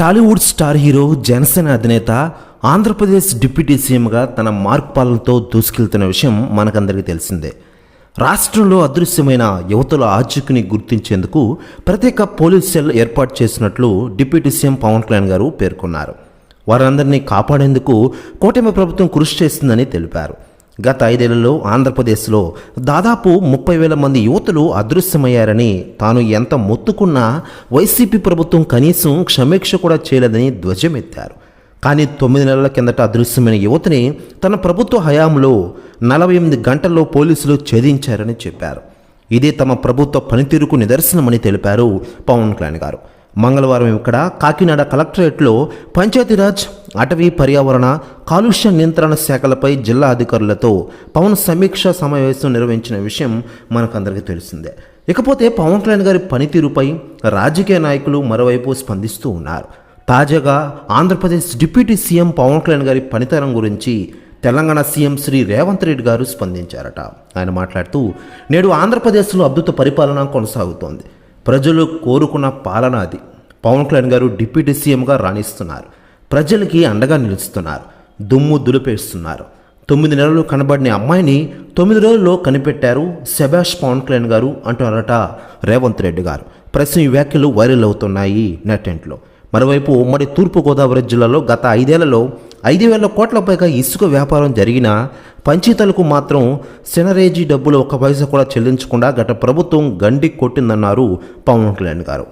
Tollywood star hero Janasena అధినేత Andhra Pradesh deputy సీఎంగా తన మార్క్ పాలనతో దూసుకెళ్తున్న విషయం మనకందరికీ తెలిసిందే. రాష్ట్రంలో అదృశ్యమైన యువతుల ఆచూకీని గుర్తించేందుకు ప్రత్యేక పోలీస్ సెల్ ఏర్పాటు చేసినట్లు డిప్యూటీ సీఎం పవన్ కళ్యాణ్ గారు పేర్కొన్నారు. వారందరినీ కాపాడేందుకు కూటమి ప్రభుత్వం కృషి చేస్తుందని తెలిపారు. గత ఐదేళ్ళలో ఆంధ్రప్రదేశ్లో దాదాపు ముప్పై వేల మంది యువతులు అదృశ్యమయ్యారని తాను ఎంత మొత్తుకున్నా వైసీపీ ప్రభుత్వం కనీసం క్షమీక్ష కూడా చేయలేదని ధ్వజమెత్తారు. కానీ తొమ్మిది నెలల కిందట అదృశ్యమైన యువతిని తన ప్రభుత్వ హయాంలో నలభై ఎనిమిది గంటల్లో పోలీసులు ఛేదించారని చెప్పారు. ఇదే తమ ప్రభుత్వ పనితీరుకు నిదర్శనమని తెలిపారు పవన్ కళ్యాణ్ గారు. మంగళవారం ఇక్కడ కాకినాడ కలెక్టరేట్లో పంచాయతీరాజ్ అటవీ పర్యావరణ కాలుష్య నియంత్రణ శాఖలపై జిల్లా అధికారులతో పవన్ సమీక్ష సమావేశం నిర్వహించిన విషయం మనకందరికీ తెలిసిందే. ఇకపోతే పవన్ కళ్యాణ్ గారి పనితీరుపై రాజకీయ నాయకులు మరోవైపు స్పందిస్తూ ఉన్నారు. తాజాగా ఆంధ్రప్రదేశ్ డిప్యూటీ సీఎం పవన్ కళ్యాణ్ గారి పనితనం గురించి తెలంగాణ సీఎం శ్రీ రేవంత్ రెడ్డి గారు స్పందించారట. ఆయన మాట్లాడుతూ నేడు ఆంధ్రప్రదేశ్లో అద్భుత పరిపాలన కొనసాగుతోంది. ప్రజలు కోరుకున్న పాలన అది. పవన్ కళ్యాణ్ గారు డిప్యూటీ సీఎంగా రాణిస్తున్నారు. ప్రజలకి అండగా నిలుస్తున్నారు. దుమ్ము దులిపేస్తున్నారు. తొమ్మిది నెలలు కనబడిన అమ్మాయిని తొమ్మిది రోజుల్లో కనిపెట్టారు శభాష్ పవన్ కళ్యాణ్ గారు అంటున్నారట రేవంత్ రెడ్డి గారు. ప్రస్తుతం ఈ వ్యాఖ్యలు వైరల్ అవుతున్నాయి నెట్టెంట్లో మరోవైపు ఉమ్మడి తూర్పుగోదావరి జిల్లాలో గత ఐదేళ్ళలో ఐదు వేల కోట్ల పైగా ఇసుక వ్యాపారం జరిగినా పంచితలకు మాత్రం సెనరేజీ డబ్బులు ఒక్క పైసా కూడా చెల్లించకుండా గత ప్రభుత్వం గండి కొట్టిందన్నారు పవన్ కళ్యాణ్ గారు.